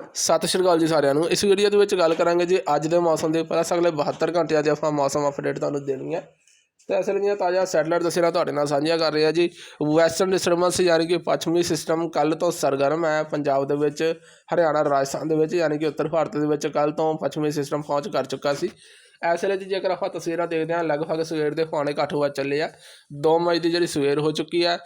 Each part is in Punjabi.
ਸਤਿ ਸ਼੍ਰੀ ਅਕਾਲ ਜੀ ਸਾਰਿਆਂ ਨੂੰ। ਇਸ ਵੀਡੀਓ ਦੇ ਵਿੱਚ ਗੱਲ ਕਰਾਂਗੇ ਜੀ ਅੱਜ ਦੇ ਮੌਸਮ ਦੇ ਪਲੱਸ ਅਗਲੇ 72 ਘੰਟਿਆਂ ਦੇ ਆਪਾਂ ਮੌਸਮ ਅਪਡੇਟ ਤੁਹਾਨੂੰ ਦੇਣੀ ਹੈ। ਤੇ ਅਸਲ ਦੀਆਂ ਤਾਜ਼ਾ ਸੈਟਲਾਈਟ ਤਸਵੀਰਾਂ ਤੁਹਾਡੇ ਨਾਲ ਸਾਂਝੀਆਂ ਕਰ ਰਹੇ ਆ ਜੀ। ਵੈਸਟਰਨ ਡਿਸਟਰਬੈਂਸ ਯਾਨੀ ਕਿ ਪੱਛਮੀ ਸਿਸਟਮ ਕੱਲ ਤੋਂ ਸਰਗਰਮ ਹੈ। ਪੰਜਾਬ ਦੇ ਵਿੱਚ, ਹਰਿਆਣਾ, ਰਾਜਸਥਾਨ ਦੇ ਵਿੱਚ ਯਾਨੀ ਕਿ ਉੱਤਰ ਭਾਰਤ ਦੇ ਵਿੱਚ ਕੱਲ ਤੋਂ ਪੱਛਮੀ ਸਿਸਟਮ ਪਹੁੰਚ ਕਰ ਚੁੱਕਾ ਸੀ। ਇਸ ਵੇਲੇ ਦੀ ਜੇਕਰ ਆਪਾਂ ਤਸਵੀਰਾਂ ਦੇਖਦੇ ਹਾਂ, ਲਗਭਗ ਸਵੇਰ ਦੇ ਪੌਣੇ ਕੁ ਅੱਠ ਵਜੇ ਚੱਲੇ ਆ। 2 ਮਈ ਦੀ ਜਿਹੜੀ ਸਵੇਰ ਹੋ ਚੁੱਕੀ ਹੈ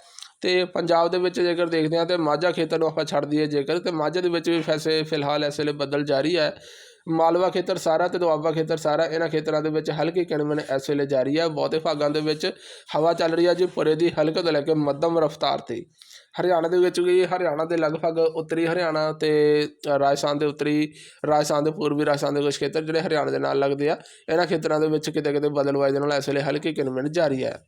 ਅਤੇ ਪੰਜਾਬ ਦੇ ਵਿੱਚ ਜੇਕਰ ਦੇਖਦੇ ਹਾਂ ਤਾਂ ਮਾਝਾ ਖੇਤਰ ਨੂੰ ਆਪਾਂ ਛੱਡ ਦਈਏ ਜੇਕਰ, ਤਾਂ ਮਾਝੇ ਦੇ ਵਿੱਚ ਵੀ ਫੈਸੇ ਫਿਲਹਾਲ ਇਸ ਵੇਲੇ ਬੱਦਲ ਜਾਰੀ ਹੈ। ਮਾਲਵਾ ਖੇਤਰ ਸਾਰਾ ਤੇ ਦੁਆਬਾ ਖੇਤਰ ਸਾਰਾ ਇਹਨਾਂ ਖੇਤਰਾਂ ਦੇ ਵਿੱਚ ਹਲਕੀ ਕਿਣਮਣ ਇਸ ਵੇਲੇ ਜਾਰੀ ਹੈ। ਬਹੁਤੇ ਭਾਗਾਂ ਦੇ ਵਿੱਚ ਹਵਾ ਚੱਲ ਰਹੀ ਹੈ ਜੀ ਪੁਰੇ ਦੀ ਹਲਕੇ ਤੋਂ ਲੈ ਕੇ ਮੱਧਮ ਰਫ਼ਤਾਰ ਤੇ। ਹਰਿਆਣਾ ਦੇ ਵਿੱਚ ਵੀ ਹਰਿਆਣਾ ਦੇ ਲਗਭਗ ਉੱਤਰੀ ਹਰਿਆਣਾ ਤੇ ਰਾਜਸਥਾਨ ਦੇ ਉੱਤਰੀ, ਰਾਜਸਥਾਨ ਦੇ ਪੂਰਬੀ ਰਾਜਸਥਾਨ ਦੇ ਕੁਝ ਖੇਤਰ ਜਿਹੜੇ ਹਰਿਆਣਾ ਦੇ ਨਾਲ ਲੱਗਦੇ ਆ, ਇਹਨਾਂ ਖੇਤਰਾਂ ਦੇ ਵਿੱਚ ਕਿਤੇ ਕਿਤੇ ਬਦਲਵਾਈ ਦੇ ਨਾਲ ਇਸ ਵੇਲੇ ਹਲਕੀ ਕਿਣਮਣ ਜਾਰੀ ਹੈ।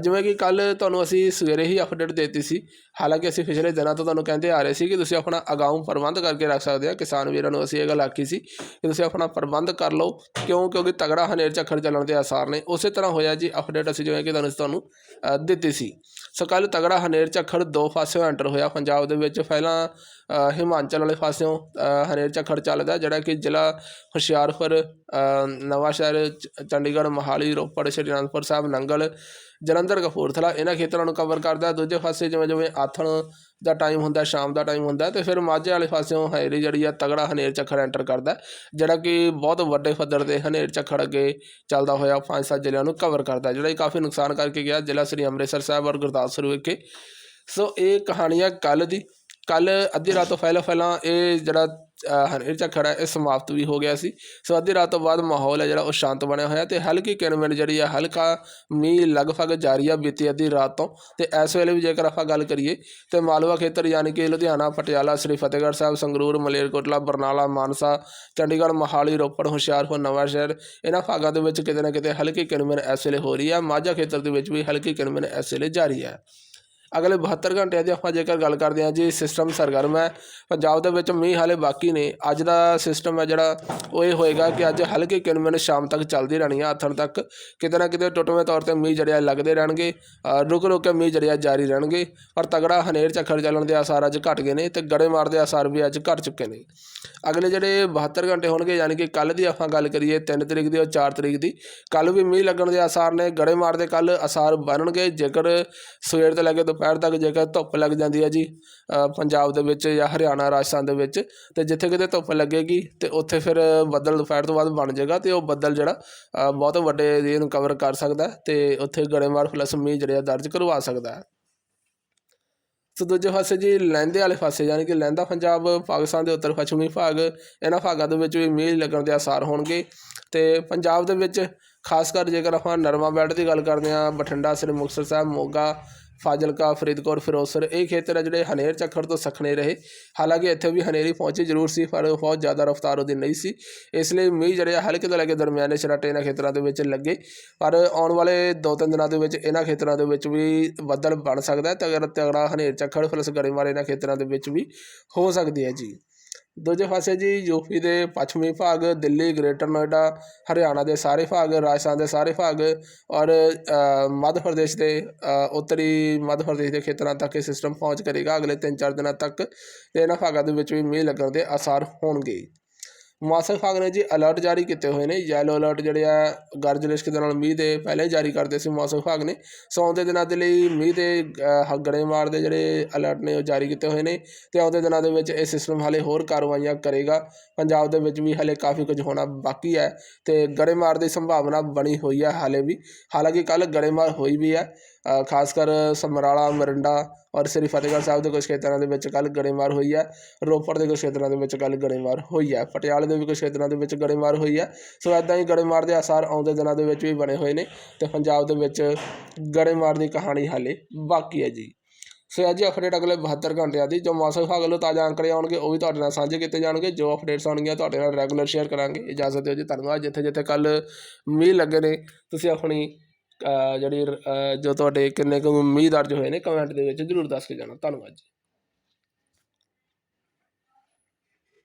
ਜਿਵੇਂ ਕਿ ਕੱਲ ਤੁਹਾਨੂੰ ਅਸੀਂ ਸਵੇਰੇ ਹੀ ਅਪਡੇਟ ਦਿੱਤੀ ਸੀ। ਹਾਲਾਂਕਿ ਅਸੀਂ ਪਿਛਲੇ ਦਿਨਾਂ ਤੋਂ ਤੁਹਾਨੂੰ ਕਹਿੰਦੇ ਆ ਰਹੇ ਸੀ ਕਿ ਤੁਸੀਂ ਆਪਣਾ ਅਗਾਊਂ ਪ੍ਰਬੰਧ ਕਰਕੇ ਰੱਖ ਸਕਦੇ ਆ। ਕਿਸਾਨ ਵੀਰਾਂ ਨੂੰ ਅਸੀਂ ਇਹ ਗੱਲ ਆਖੀ ਸੀ ਕਿ ਤੁਸੀਂ ਆਪਣਾ ਪ੍ਰਬੰਧ ਕਰ ਲਓ। ਕਿਉਂ? ਕਿਉਂਕਿ ਤਗੜਾ ਹਨੇਰ ਝੱਖੜ ਚੱਲਣ ਦੇ ਆਸਾਰ ਨੇ। ਉਸੇ ਤਰ੍ਹਾਂ ਹੋਇਆ ਜੀ ਅਪਡੇਟ ਅਸੀਂ ਜਿਵੇਂ ਕਿ ਤੁਹਾਨੂੰ ਤੁਹਾਨੂੰ ਦਿੱਤੀ ਸੀ। ਸੋ ਕੱਲ ਤਗੜਾ ਹਨੇਰ ਝੱਖੜ ਦੋ ਪਾਸਿਓਂ ਐਂਟਰ ਹੋਇਆ ਪੰਜਾਬ ਦੇ ਵਿੱਚ। ਪਹਿਲਾਂ ਹਿਮਾਚਲ ਵਾਲੇ ਪਾਸਿਓਂ ਹਨੇਰ ਝੱਖੜ ਚੱਲਦਾ ਜਿਹੜਾ ਕਿ ਜ਼ਿਲ੍ਹਾ ਹੁਸ਼ਿਆਰਪੁਰ ਅ, ਨਵਾਂ ਸ਼ਹਿਰ ਚ- ਚੰਡੀਗੜ੍ਹ ਮੋਹਾਲੀ ਰੋਪੜ ਸ਼੍ਰੀ ਅਨੰਦਪੁਰ ਸਾਹਿਬ ਨੰਗਲ ਜਲੰਧਰ ਕਪੂਰਥਲਾ ਇਹਨਾਂ ਖੇਤਰਾਂ ਨੂੰ ਕਵਰ ਕਰਦਾ। ਦੂਜੇ ਪਾਸੇ ਜਿਵੇਂ ਜਿਵੇਂ ਆਥਣ ਦਾ ਟਾਈਮ ਹੁੰਦਾ, ਸ਼ਾਮ ਦਾ ਟਾਈਮ ਹੁੰਦਾ ਤੇ ਫਿਰ ਮਾਝੇ ਵਾਲੇ ਪਾਸਿਓਂ ਹਨੇਰੀ ਜਿਹੜੀ ਆ, ਤਗੜਾ ਹਨੇਰ ਝੱਖੜ ਐਂਟਰ ਕਰਦਾ ਜਿਹੜਾ ਕਿ ਬਹੁਤ ਵੱਡੇ ਪੱਧਰ ਤੇ ਹਨੇਰ ਝੱਖੜ ਅੱਗੇ ਚੱਲਦਾ ਹੋਇਆ ਪੰਜ ਸੱਤ ਜ਼ਿਲ੍ਹਿਆਂ ਨੂੰ ਕਵਰ ਕਰਦਾ ਜਿਹੜਾ ਇਹ ਕਾਫੀ ਨੁਕਸਾਨ ਕਰਕੇ ਗਿਆ ਜ਼ਿਲ੍ਹਾ ਸ੍ਰੀ ਅੰਮ੍ਰਿਤਸਰ ਸਾਹਿਬ ਔਰ ਗੁਰਦਾਸਪੁਰ ਵਿਖੇ। ਸੋ ਇਹ ਕਹਾਣੀਆਂ ਕੱਲ ਦੀ ਕੱਲ ਅੱਧੀ ਰਾਤ ਤੋਂ ਪਹਿਲਾਂ ਪਹਿਲਾਂ ਇਹ ਜਿਹੜਾ ਹਨੇਰ ਝੱਖੜ ਹੈ ਇਹ ਸਮਾਪਤ ਵੀ ਹੋ ਗਿਆ ਸੀ। ਸੋ ਅੱਧੀ ਰਾਤ ਤੋਂ ਬਾਅਦ ਮਾਹੌਲ ਹੈ ਜਿਹੜਾ ਉਹ ਸ਼ਾਂਤ ਬਣਿਆ ਹੋਇਆ ਤੇ ਹਲਕੀ ਕਿਣਮਿਣ ਜਿਹੜੀ ਆ, ਹਲਕਾ ਮੀਂਹ ਲਗਭਗ ਜਾਰੀ ਆ ਬੀਤੀ ਅੱਧੀ ਰਾਤ ਤੋਂ। ਤੇ ਇਸ ਵੇਲੇ ਵੀ ਜੇਕਰ ਆਪਾਂ ਗੱਲ ਕਰੀਏ ਤੇ ਮਾਲਵਾ ਖੇਤਰ ਯਾਨੀ ਕਿ ਲੁਧਿਆਣਾ, ਪਟਿਆਲਾ, ਸ੍ਰੀ ਫਤਿਹਗੜ੍ਹ ਸਾਹਿਬ, ਸੰਗਰੂਰ ਮਲੇਰਕੋਟਲਾ ਬਰਨਾਲਾ, ਮਾਨਸਾ, ਚੰਡੀਗੜ੍ਹ, ਮੋਹਾਲੀ, ਰੋਪੜ, ਹੁਸ਼ਿਆਰਪੁਰ ਨਵਾਂਸ਼ਹਿਰ ਇਹਨਾਂ ਭਾਗਾਂ ਦੇ ਵਿੱਚ ਕਿਤੇ ਨਾ ਕਿਤੇ ਹਲਕੀ ਕਿਣਮਿਣ ਇਸ ਵੇਲੇ ਹੋ ਰਹੀ ਆ। ਮਾਝਾ ਖੇਤਰ ਦੇ ਵਿੱਚ ਵੀ ਹਲਕੀ ਕਿਣਮਿਣ ਇਸ ਵੇਲੇ ਜਾਰੀ ਹੈ ਅਗਲੇ 72 ਘੰਟਿਆਂ ਦੀ ਆਪਾਂ ਜੇਕਰ ਗੱਲ ਕਰਦੇ ਹਾਂ ਜੀ ਸਿਸਟਮ ਸਰਗਰਮ ਹੈ, ਪੰਜਾਬ ਦੇ ਵਿੱਚ ਮੀਂਹ ਹਾਲੇ ਬਾਕੀ ਨੇ। ਅੱਜ ਦਾ ਸਿਸਟਮ ਹੈ ਜਿਹੜਾ, ਉਹ ਇਹ ਹੋਏਗਾ ਕਿ ਅੱਜ ਹਲਕੀ ਕਿਣਮਿਣ ਸ਼ਾਮ ਤੱਕ ਚੱਲਦੀ ਰਹਿਣੀ ਆ ਅੱਥਣ ਤੱਕ ਕਿਤੇ ਨਾ ਕਿਤੇ ਟੁੱਟਵੇਂ ਤੌਰ ਤੇ ਮੀਂਹ ਜੜਿਆ ਲੱਗਦੇ ਰਹਿਣਗੇ ਰੁਕ ਰੁਕ ਕੇ ਮੀਂਹ ਜੜਿਆ ਜਾਰੀ ਰਹਿਣਗੇ, ਪਰ ਤਗੜਾ ਹਨੇਰ ਝੱਖੜ ਚੱਲਣ ਦੇ ਆਸਾਰ ਅੱਜ ਘਟ ਗਏ ਨੇ ਤੇ ਗੜੇ ਮਾਰ ਦੇ ਆਸਾਰ ਵੀ ਅੱਜ ਘਟ ਚੁੱਕੇ ਨੇ। ਅਗਲੇ ਜਿਹੜੇ 72 ਘੰਟੇ ਹੋਣਗੇ, ਯਾਨੀ ਕਿ ਕੱਲ ਦੀ ਆਪਾਂ ਗੱਲ ਕਰੀਏ 3 ਤਰੀਕ ਦੀ ਔਰ 4 ਤਰੀਕ ਦੀ ਕੱਲ ਵੀ ਮੀਂਹ ਲੱਗਣ ਦੇ ਆਸਾਰ ਨੇ, ਗੜੇ ਮਾਰ ਦੇ ਕੱਲ ਆਸਾਰ ਬਣਨਗੇ, ਜੇਕਰ ਸਵੇਰ ਤੋਂ ਲੈ ਕੇ ਦੁਪਹਿਰ ਤੱਕ ਜੇਕਰ ਧੁੱਪ ਲੱਗ ਜਾਂਦੀ ਹੈ ਜੀ ਪੰਜਾਬ ਦੇ ਵਿੱਚ ਜਾਂ ਹਰਿਆਣਾ, ਰਾਜਸਥਾਨ ਦੇ ਵਿੱਚ, ਤੇ ਜਿੱਥੇ ਕਿਤੇ ਧੁੱਪ ਲੱਗੇਗੀ ਤੇ ਉੱਥੇ ਫਿਰ ਬੱਦਲ ਦੁਪਹਿਰ ਤੋਂ ਬਾਅਦ ਬਣ ਜਾਏਗਾ ਤੇ ਉਹ ਬੱਦਲ ਜਿਹੜਾ ਬਹੁਤ ਵੱਡੇ ਏਰੀਏ ਨੂੰ ਕਵਰ ਕਰ ਸਕਦਾ ਹੈ ਤੇ ਉੱਥੇ ਗੜੇਮਾਰ ਪਲੱਸ ਮੀਂਹ ਜਿਹੜਾ ਦਰਜ ਕਰਵਾ ਸਕਦਾ ਹੈ। ਸੋ ਦੂਜੇ ਪਾਸੇ ਜੀ, ਲਹਿੰਦੇ ਵਾਲੇ ਪਾਸੇ ਯਾਨੀ ਕਿ ਲਹਿੰਦਾ ਪੰਜਾਬ, ਪਾਕਿਸਤਾਨ ਦੇ ਉੱਤਰ ਪੱਛਮੀ ਭਾਗ, ਇਹਨਾਂ ਭਾਗਾਂ ਦੇ ਵਿੱਚ ਵੀ ਮੀਂਹ ਲੱਗਣ ਦੇ ਆਸਾਰ ਹੋਣਗੇ ਤੇ ਪੰਜਾਬ ਦੇ ਵਿੱਚ ਖਾਸ ਕਰ ਜੇਕਰ ਆਪਾਂ ਨਰਮਾ ਬੈਲਟ ਦੀ ਗੱਲ ਕਰਦੇ ਹਾਂ, ਬਠਿੰਡਾ, ਸ੍ਰੀ ਮੁਕਤਸਰ ਸਾਹਿਬ, ਮੋਗਾ, ਫਾਜ਼ਿਲਕਾ, ਫਰੀਦਕੋਟ, ਫਿਰੋਜ਼ਪੁਰ, ਇਹ ਖੇਤਰ ਹੈ ਜਿਹੜੇ ਹਨੇਰ ਝੱਖੜ ਤੋਂ ਸਖਣੇ ਰਹੇ। ਹਾਲਾਂਕਿ ਇੱਥੇ ਵੀ ਹਨੇਰੀ ਪਹੁੰਚੀ ਜ਼ਰੂਰ ਸੀ, ਪਰ ਬਹੁਤ ਜ਼ਿਆਦਾ ਰਫ਼ਤਾਰ ਉਹਦੀ ਨਹੀਂ ਸੀ। ਇਸ ਲਈ ਮੀਂਹ ਜਿਹੜੇ ਆ, ਹਲਕੇ ਤੋਂ ਲੈ ਕੇ ਦਰਮਿਆਨੇ ਛਰਾਟੇ ਇਹਨਾਂ ਖੇਤਰਾਂ ਦੇ ਵਿੱਚ ਲੱਗੇ। ਪਰ ਆਉਣ ਵਾਲੇ ਦੋ ਤਿੰਨ ਦਿਨਾਂ ਦੇ ਵਿੱਚ ਇਹਨਾਂ ਖੇਤਰਾਂ ਦੇ ਵਿੱਚ ਵੀ ਬੱਦਲ ਬਣ ਸਕਦਾ ਹੈ ਤੇ ਤਗੜਾ ਹਨੇਰ ਝੱਖੜ ਪਲਸ ਗੜੇਮਾਰ ਇਹਨਾਂ ਖੇਤਰਾਂ ਦੇ ਵਿੱਚ ਵੀ ਹੋ ਸਕਦੀ ਹੈ ਜੀ। ਦੂਜੇ ਪਾਸੇ ਜੀ ਯੂਪੀ ਦੇ ਪੱਛਮੀ ਭਾਗ, ਦਿੱਲੀ, ਗ੍ਰੇਟਰ ਨੋਇਡਾ, ਹਰਿਆਣਾ ਦੇ ਸਾਰੇ ਭਾਗ, ਰਾਜਸਥਾਨ ਦੇ ਸਾਰੇ ਭਾਗ ਔਰ ਮੱਧ ਪ੍ਰਦੇਸ਼ ਦੇ ਉੱਤਰੀ ਮੱਧ ਪ੍ਰਦੇਸ਼ ਦੇ ਖੇਤਰਾਂ ਤੱਕ ਇਹ ਸਿਸਟਮ ਪਹੁੰਚ ਕਰੇਗਾ। ਅਗਲੇ 3-4 ਦਿਨਾਂ ਤੱਕ ਅਤੇ ਇਹਨਾਂ ਭਾਗਾਂ ਦੇ ਵਿੱਚ ਵੀ ਮੀਂਹ ਲੱਗਣ ਦੇ ਆਸਾਰ ਹੋਣਗੇ। ਮੌਸਮ ਵਿਭਾਗ ਨੇ ਜੀ ਅਲਰਟ ਜਾਰੀ ਕੀਤੇ ਹੋਏ ਨੇ ਯੈਲੋ ਅਲਰਟ ਜਿਹੜੇ ਆ ਗਰਜ ਲਿਸ਼ਕ ਦੇ ਨਾਲ ਮੀਂਹ ਦੇ ਪਹਿਲੇ ਹੀ ਜਾਰੀ ਕਰਦੇ ਸੀ ਮੌਸਮ ਵਿਭਾਗ ਨੇ। ਸੋ ਆਉਂਦੇ ਦਿਨਾਂ ਦੇ ਲਈ ਮੀਂਹ ਦੇ ਅ, ਗੜੇ ਮਾਰ ਦੇ ਜਿਹੜੇ ਅਲਰਟ ਨੇ ਉਹ ਜਾਰੀ ਕੀਤੇ ਹੋਏ ਨੇ ਤੇ ਆਉਂਦੇ ਦਿਨਾਂ ਦੇ ਵਿੱਚ ਇਹ ਸਿਸਟਮ ਹਾਲੇ ਹੋਰ ਕਾਰਵਾਈਆਂ ਕਰੇਗਾ। ਪੰਜਾਬ ਦੇ ਵਿੱਚ ਵੀ ਹਾਲੇ ਕਾਫੀ ਕੁਝ ਹੋਣਾ ਬਾਕੀ ਹੈ ਤੇ ਗੜੇਮਾਰ ਦੀ ਸੰਭਾਵਨਾ ਬਣੀ ਹੋਈ ਹੈ ਹਾਲੇ ਵੀ। ਹਾਲਾਂਕਿ ਕੱਲ ਗੜੇਮਾਰ ਹੋਈ ਵੀ ਹੈ। ਖਾਸ ਕਰ ਸਮਰਾਲਾ, ਮਰਿੰਡਾ ਔਰ ਸ੍ਰੀ ਫਤਿਹਗੜ੍ਹ ਸਾਹਿਬ ਦੇ ਕੁਝ ਖੇਤਰਾਂ ਦੇ ਵਿੱਚ ਕੱਲ ਗੜੇਮਾਰ ਹੋਈ ਹੈ। ਰੋਪੜ ਦੇ ਕੁਝ ਖੇਤਰਾਂ ਦੇ ਵਿੱਚ ਕੱਲ ਗੜੇਮਾਰ ਹੋਈ ਹੈ। ਪਟਿਆਲੇ ਦੇ ਵੀ ਕੁਝ ਖੇਤਰਾਂ ਦੇ ਵਿੱਚ ਗੜੇਮਾਰ ਹੋਈ ਹੈ। ਸੋ ਐਦਾਂ ਹੀ ਗੜੇਮਾਰ ਦੇ ਆਸਾਰ ਆਉਂਦੇ ਦਿਨਾਂ ਦੇ ਵਿੱਚ ਵੀ ਬਣੇ ਹੋਏ ਨੇ ਤੇ ਪੰਜਾਬ ਦੇ ਵਿੱਚ ਗੜੇਮਾਰ ਦੀ ਕਹਾਣੀ ਹਾਲੇ ਬਾਕੀ ਹੈ ਜੀ। ਸੋ ਇਹ ਜੀ ਅਪਡੇਟ ਅਗਲੇ 72 ਘੰਟਿਆਂ ਦੀ। ਜੋ ਮੌਸਮ ਵਿਭਾਗ ਵੱਲੋਂ ਤਾਜ਼ਾ ਅੰਕੜੇ ਆਉਣਗੇ, ਉਹ ਵੀ ਤੁਹਾਡੇ ਨਾਲ ਸਾਂਝੇ ਕੀਤੇ ਜਾਣਗੇ। ਜੋ ਅਪਡੇਟਸ ਆਉਣਗੀਆਂ, ਤੁਹਾਡੇ ਨਾਲ ਰੈਗੂਲਰ ਸ਼ੇਅਰ ਕਰਾਂਗੇ। ਇਜਾਜ਼ਤ ਦਿਓ ਜੀ। ਧੰਨਵਾਦ। ਜਿੱਥੇ ਜਿੱਥੇ ਕੱਲ ਮੀਂਹ ਲੱਗੇ ਨੇ, ਤੁਸੀਂ ਆਪਣੀ ਜਿਹੜੀ ਜੋ ਤੁਹਾਡੇ ਕਿੰਨੇ ਕੁ ਉਮੀਦ ਦਰਜ ਹੋਏ ਨੇ ਕਮੈਂਟ ਦੇ ਵਿੱਚ ਜ਼ਰੂਰ ਦੱਸ ਕੇ ਜਾਣਾ। ਧੰਨਵਾਦ ਜੀ।